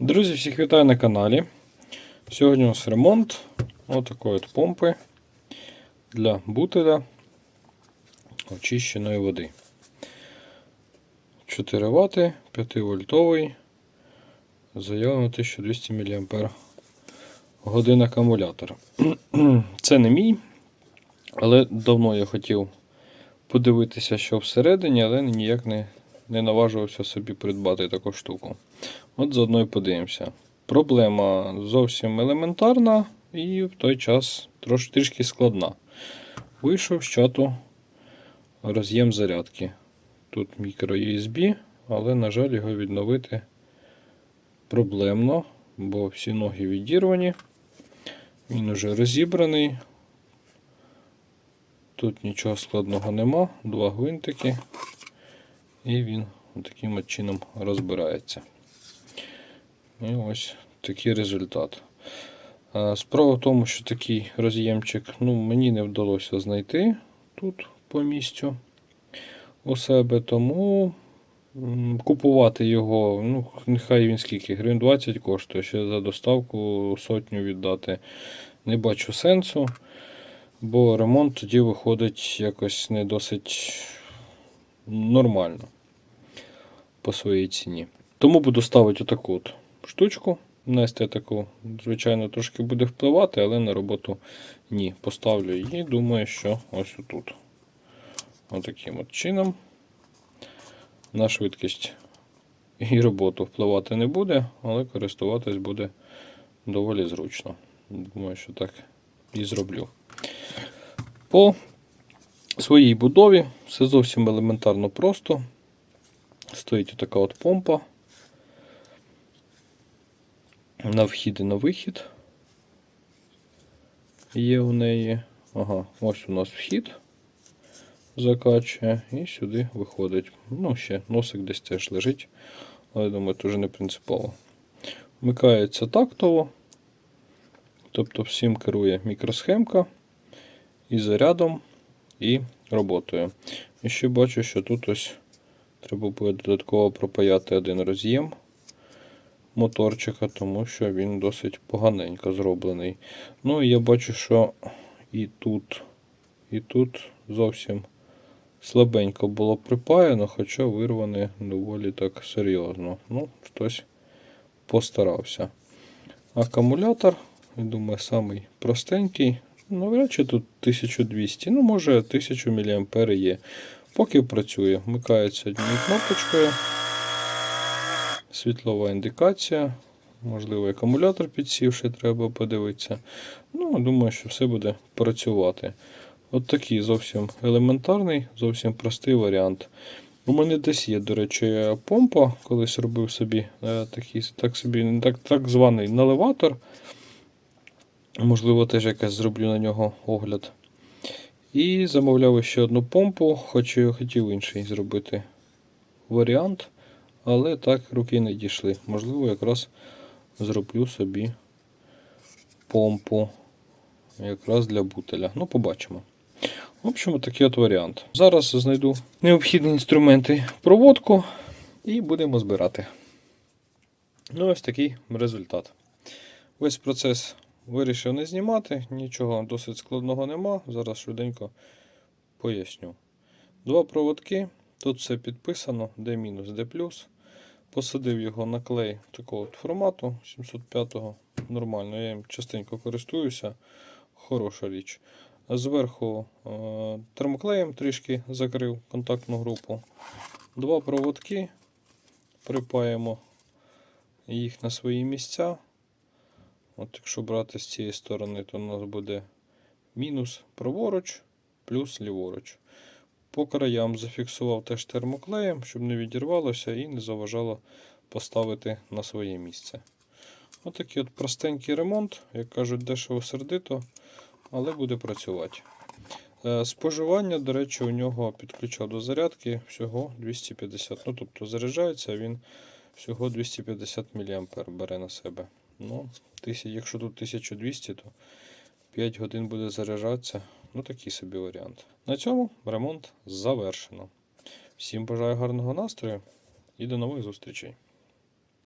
Друзі, всіх вітаю на каналі. Сьогодні у нас ремонт отакої от помпи для бутиля очищеної води. 4 Вт, 5 вольтовий, заявлено 1200 мАh годин акумулятор. Це не мій, але давно я хотів подивитися, що всередині, але ніяк не, не наважувався собі придбати таку штуку. От заодно і подивимося. Проблема зовсім елементарна і в той час трош, трішки складна. Вийшов з чату роз'єм зарядки. Тут мікро USB, але, на жаль, його відновити проблемно, бо всі ноги відірвані. Він уже розібраний. Тут нічого складного нема, два гвинтики, і він таким чином розбирається. І ось такий результат. Справа в тому, що такий роз'ємчик ну, мені не вдалося знайти тут по місцю у себе, тому купувати його, ну, нехай він скільки, гривень 20 коштує, ще за доставку сотню віддати. Не бачу сенсу, бо ремонт тоді виходить якось не досить нормально по своїй ціні. Тому буду ставити отаку от штучку на естетику. Звичайно, трошки буде впливати, але на роботу ні. Поставлю її, думаю, що ось отут. Отаким от чином. На швидкість і роботу впливати не буде, але користуватись буде доволі зручно. Думаю, що так і зроблю. По своїй будові все зовсім елементарно просто. Стоїть така от помпа. На вхід і на вихід. Є у неї. Ага, ось у нас вхід закачує і сюди виходить. Ну, ще носик десь теж лежить, але я думаю, це вже не принципово. Вмикається тактово. Тобто всім керує мікросхемка і зарядом, і роботою. І ще бачу, що тут ось треба буде додатково пропаяти один роз'єм моторчика, тому що він досить поганенько зроблений. Ну і я бачу, що і тут, і тут зовсім слабенько було припаяно, хоча вирване доволі так серйозно. Ну, хтось постарався. Акумулятор, я думаю, самий простенький. Навряд чи тут 1200, ну, може 1000 мА є. Поки працює, вмикається однією кнопочкою. Світлова індикація. Можливо, акумулятор підсівши, треба подивитися. Ну, думаю, що все буде працювати. От такий зовсім елементарний, зовсім простий варіант. У мене десь є, до речі, помпа, колись робив собі е, такий, так, собі, так, так званий наливатор. Можливо, теж якось зроблю на нього огляд. І замовляв ще одну помпу, хоч я хотів інший зробити варіант. Але так руки не дійшли. Можливо, якраз зроблю собі помпу якраз для бутеля. Ну, побачимо. В общем, такий от варіант. Зараз знайду необхідні інструменти проводку і будемо збирати. Ну, ось такий результат. Весь процес вирішив не знімати, нічого досить складного нема. Зараз швиденько поясню. Два проводки. Тут все підписано, де мінус, де плюс. Посадив його на клей такого от формату 705-го. Нормально, я їм частенько користуюся. Хороша річ. Зверху е, термоклеєм трішки закрив контактну групу. Два проводки. Припаємо їх на свої місця. От Якщо брати з цієї сторони, то у нас буде мінус праворуч, плюс ліворуч. По краям зафіксував теж термоклеєм, щоб не відірвалося і не заважало поставити на своє місце. Отакий от простенький ремонт, як кажуть, дешево сердито, але буде працювати. Е, Споживання, до речі, у нього підключав до зарядки всього 250. Ну, тобто заряджається він всього 250 мА бере на себе. Ну, Якщо тут 1200, то 5 годин буде заряджатися. Ну, такий собі варіант. На цьому ремонт завершено. Всім бажаю гарного настрою і до нових зустрічей.